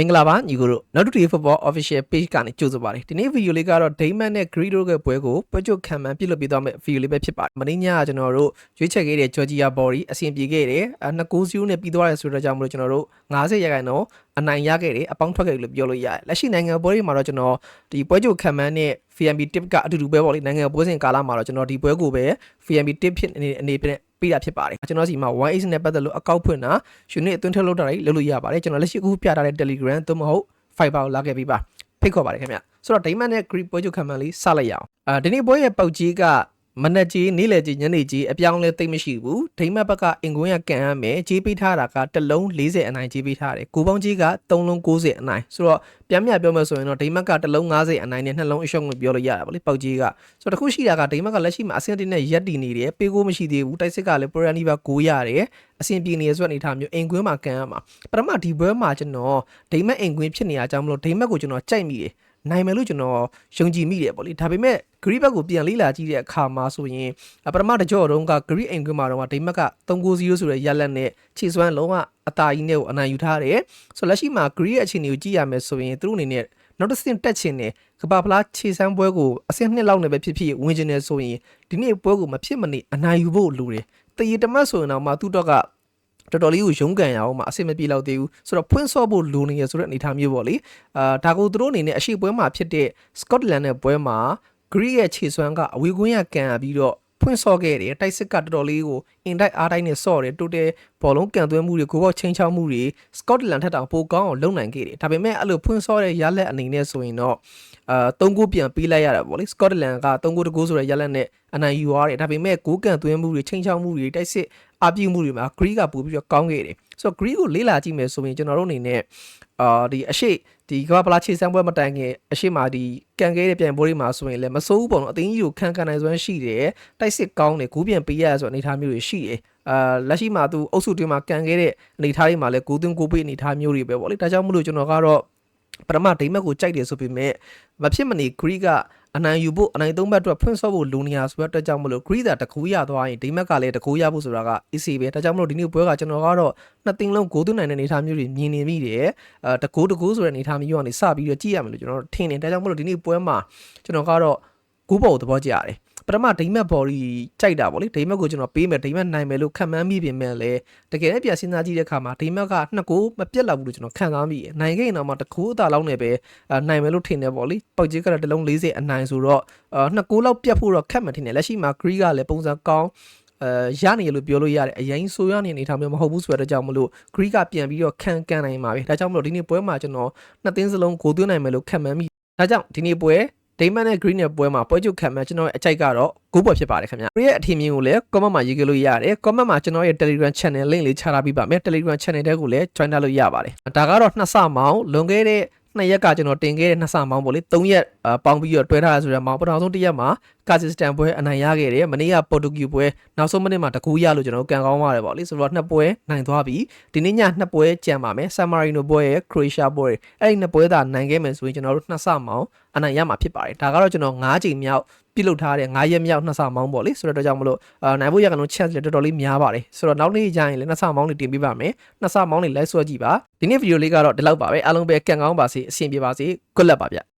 မင်္ဂလာပါညီကိုတို့နောက်တူတီ football official page ကနေကြိုဆိုပါတယ်ဒီနေ့ဗီဒီယိုလေးကတော့ Dayman နဲ့ Greedo ရဲ့ပွဲကိုပွဲချုပ်ခံမှန်ပြစ်လွတ်ပေးသွားမယ့်ဗီဒီယိုလေးပဲဖြစ်ပါတယ်မင်းညကကျွန်တော်တို့ရွေးချယ်ခဲ့တဲ့ Georgia Body အဆင်ပြေခဲ့တယ်အနှစ်ကိုစီးနဲ့ပြီးသွားတယ်ဆိုတော့ကြောင့်မလို့ကျွန်တော်တို့90ရာခိုင်နှုန်း အနိုင်ရခဲ့တယ်အပေါင်းထွက်ခဲ့တယ်လို့ပြောလို့ရတယ်လက်ရှိနိုင်ငံပွဲတွေမှာတော့ကျွန်တော်ဒီပွဲချုပ်ခံမှန်နဲ့ FMB tip ကအတူတူပဲပေါ့လေနိုင်ငံပွဲစဉ်ကာလမှာတော့ကျွန်တော်ဒီပွဲကိုပဲ FMB tip ဖြစ်အနေအနေနဲ့ပေးတာဖြစ်ပါတယ်ကျွန်တော်စီမှာ 1X နဲ့ပတ်သက်လို့အကောက်ဖွင့်တာ unit အသွင်းထုတ်လုပ်တာတွေလုပ်လို့ရပါတယ်ကျွန်တော်လက်ရှိအခုပြထားတဲ့ Telegram သို့မဟုတ် Fiber ကိုလာခဲ့ပြီးပါဖိတ်ခေါ်ပါတယ်ခင်ဗျဆိုတော့ Diamond နဲ့ Grip ပွဲချုပ်ခံမှန်းလေးစလိုက်ရအောင်အာဒီနေ့ပွဲရဲ့ပေါက်ကြီးက မနက်ကြီးနေ့လယ်ကြီးညနေကြီးအပြောင်းလဲသိမ့်မရှိဘူးဒိမတ်ဘက်ကအင်ကွင်းကကန်ရမယ်ကြီးပေးထားတာကတစ်လုံး40အနိုင်ကြီးပေးထားတယ်ကိုပေါင်းကြီးက3လုံး90အနိုင်ဆိုတော့ပြန်မြပြောမယ်ဆိုရင်တော့ဒိမတ်ကတစ်လုံး90အနိုင်နဲ့နှလုံးအရှုံးကိုပြောလို့ရတာဗောလေပေါက်ကြီးကဆိုတော့တခုရှိတာကဒိမတ်ကလက်ရှိမှာအဆင့်တင်နဲ့ရက်တည်နေတယ်ပေးကိုမရှိသေးဘူးတိုက်စစ်ကလည်းပရန်နီဘာ9ရတယ်အဆင်ပြေနေတဲ့ဆိုတဲ့အနေထားမျိုးအင်ကွင်းမှာကန်ရမှာပထမဒီဘွဲမှာကျွန်တော်ဒိမတ်အင်ကွင်းဖြစ်နေရကြောင်းမလို့ဒိမတ်ကိုကျွန်တော်ကြိုက်မိတယ် နိုင်မယ်လို့ကျွန်တော်ယုံကြည်မိတယ်ပေါ့လေဒါပေမဲ့ Greek ဘက်ကိုပြန်လေးလာကြည့်တဲ့အခါမှာဆိုရင်ပထမတစ်ကြော့တုန်းက Greek အိမ်ကွင်းမှာတော့ဒိမတ်က3-0ဆိုတဲ့ရက်လက်နဲ့ခြေစွမ်းလုံးဝအတာကြီးနဲ့ကိုအနိုင်ယူထားတယ်ဆိုလက်ရှိမှာ Greek ရဲ့အခြေအနေကိုကြည့်ရမယ်ဆိုရင်သူတို့အနေနဲ့နောက်တစ်ဆင့်တက်ချင်တယ်ကဘာဖလားခြေစမ်းပွဲကိုအဆင့်နှစ်လောက်နဲ့ပဲဖြစ်ဖြစ်ဝင်ကျင်နေဆိုရင်ဒီနေ့ပွဲကိုမဖြစ်မနေအနိုင်ယူဖို့လိုတယ်တရီတမတ်ဆိုရင်တော့မှသူတော့က တော်တော်လေးကိုရုန်းကန်ရအောင်မအဆင်မပြေတော့သေးဘူးဆိုတော့ဖွင့်ဆော့ဖို့လိုနေရဆိုတဲ့အနေအထားမျိုးပေါ့လေအာဒါကိုသူတို့အနေနဲ့အရှိပွဲမှာဖြစ်တဲ့ Scotland နဲ့ပွဲမှာ Greek ရဲ့ခြေစွမ်းကအဝေးကွင်းရကန်ရပြီးတော့ဖွင့်ဆော့ခဲ့တယ်တိုက်စစ်ကတော်တော်လေးကိုအင်တိုက်အားတိုင်းနဲ့ဆော့တယ်တိုးတယ်ဘောလုံးကန်သွင်းမှုတွေကိုပေါ့ချင်းချောက်မှုတွေ Scotland ထက်တောင်ပိုကောင်းအောင်လုပ်နိုင်ခဲ့တယ်ဒါပေမဲ့အဲ့လိုဖွင့်ဆော့တဲ့ရလက်အနေနဲ့ဆိုရင်တော့အာ၃ဂိုးပြန်ပေးလိုက်ရတာပေါ့လေ Scotland က၃ဂိုးတဂိုးဆိုတဲ့ရလက်နဲ့အနိုင်ယူရတယ်ဒါပေမဲ့ဂိုးကန်သွင်းမှုတွေချင်းချောက်မှုတွေတိုက်စစ် အပြုမှုတွေမှာ Greek ကပို့ပြီးတော့ကောင်းခဲ့တယ်ဆိုတော့ Greek ကိုလေးလာကြည့်မယ်ဆိုရင်ကျွန်တော်တို့အနေနဲ့အာဒီအရှိဒီကမ္ဘာပလာခြေစမ်းပွဲမတိုင်ခင်အရှိမဒီကန်ခဲ့တဲ့ပြန်ပွဲတွေမှာဆိုရင်လည်းမစိုးဘူးပေါ့နော်အသိကြီးကိုခံခံနိုင်စွမ်းရှိတယ်တိုက်စစ်ကောင်းတယ်ဂူးပြန်ပေးရဆိုအနေအထားမျိုးတွေရှိတယ်အာလက်ရှိမှာသူအုပ်စုတွင်းမှာကန်ခဲ့တဲ့အနေအထားတွေမှာလည်းဂူးသွင်းဂူးပေးအနေအထားမျိုးတွေပဲပေါ့လေဒါကြောင့်မလို့ကျွန်တော်ကတော့ပထမဒိမက်ကိုကြိုက်တယ်ဆိုပေမဲ့မဖြစ်မနေ Greek က အနိုင်ယူဖို့အနိုင်သုံးဘက်အတွက်ဖွင့်ဆော့ဖို့လိုနေရဆိုတဲ့အတွက်ကြောင့်မလို့ Greek တာတကူရသွားရင်ဒိမက်ကလည်းတကူရဖို့ဆိုတာက easy ပဲဒါကြောင့်မလို့ဒီနေ့ပွဲကကျွန်တော်ကတော့နှစ်သင်းလုံးဂိုးသွင်းနိုင်တဲ့အနေအထားမျိုးတွေမြင်နေမိတယ်အဲတကူတကူဆိုတဲ့အနေအထားမျိုးကနေစပြီးတော့ကြည့်ရမယ်လို့ကျွန်တော်ထင်တယ်ဒါကြောင့်မလို့ဒီနေ့ပွဲမှာကျွန်တော်ကတော့ဂိုးပေါ်သဘောကျရတယ် ပထမဒိမက်ဘော်ဒီကြိုက်တာဗောလေဒိမက်ကိုကျွန်တော်ပေးမယ်ဒိမက်နိုင်မယ်လို့ခံမှန်းမိပြင်မဲ့လည်းတကယ်လည်းပြန်စဉ်းစားကြည့်တဲ့အခါမှာဒိမက်ကနှစ်ကိုမပြတ်လောက်ဘူးလို့ကျွန်တော်ခံစားမိတယ်နိုင်ခဲ့ရင်တော့မှတကူအသာလောက်နဲ့ပဲနိုင်မယ်လို့ထင်တယ်ဗောလေပောက်ကြီးကတော့တလုံး40အနိုင်ဆိုတော့နှစ်ကိုလောက်ပြတ်ဖို့တော့ခက်မှထင်တယ်လက်ရှိမှာ Greek ကလည်းပုံစံကောင်းအဲရနေရလို့ပြောလို့ရတယ်အရင်ဆိုရနေအနေထားမျိုးမဟုတ်ဘူးဆိုတော့ကြောင့်မလို့ Greek ကပြန်ပြီးတော့ခံကန်နိုင်မှာပဲဒါကြောင့်မလို့ဒီနေ့ပွဲမှာကျွန်တော်နှစ်သင်းစလုံးကိုသွင်းနိုင်မယ်လို့ခံမှန်းမိဒါကြောင့်ဒီနေ့ပွဲ ဒိမန်နဲ့ green နဲ့ပွဲမှာပွဲချုပ်ခံမှကျွန်တော်ရဲ့အကြိုက်ကတော့ဂိုးပေါ်ဖြစ်ပါတယ်ခင်ဗျာ။ရဲ့အထင်မြင်ကိုလည်း comment မှာရေးခဲ့လို့ရတယ်။ comment မှာကျွန်တော်ရဲ့ Telegram channel link လေးချထားပေးပါမယ်။ Telegram channel တဲကိုလည်း join ထားလို့ရပါတယ်။ဒါကတော့နှစ်ဆမောင်းလွန်ခဲ့တဲ့ နှစ်ရက်ကကျွန်တော်တင်ခဲ့တဲ့နှစ်ဆမောင်းပေါ့လေ၃ရက်ပေါင်းပြီးတော့တွဲထားရဆိုတဲ့မောင်းပထမဆုံးတစ်ရက်မှာကာဇစ်စတန်ပွဲအနိုင်ရခဲ့တယ်မနေ့ကပေါ်တူဂီပွဲနောက်ဆုံးမိနစ်မှာတကူရလို့ကျွန်တော်ကန်ကောင်းပါတယ်ပေါ့လေဆိုတော့နှစ်ပွဲနိုင်သွားပြီဒီနေ့ညနှစ်ပွဲကြံပါမယ်ဆန်မာရီနိုပွဲရဲ့ခရိုအေးရှားပွဲအဲ့ဒီနှစ်ပွဲသာနိုင်ခဲ့မယ်ဆိုရင်ကျွန်တော်တို့နှစ်ဆမောင်းအနိုင်ရမှာဖြစ်ပါတယ်ဒါကတော့ကျွန်တော်၅ချိန်မြောက် ပြုလုပ်ထားတဲ့9ရက်မြောက်နှစ်ဆမောင်းပေါ့လေဆိုတော့ကြောင့်မလို့အာနိုင်ဖို့ရကတော့ chance လည်းတော်တော်လေးများပါတယ်ဆိုတော့နောက်နေ့ကျရင်လည်းနှစ်ဆမောင်းတွေတင်ပေးပါမယ်နှစ်ဆမောင်းတွေလိုက်ဆွဲကြည့်ပါဒီနေ့ဗီဒီယိုလေးကတော့ဒီလောက်ပါပဲအားလုံးပဲကန်ကောင်းပါစေအဆင်ပြေပါစေ good luck ပါဗျ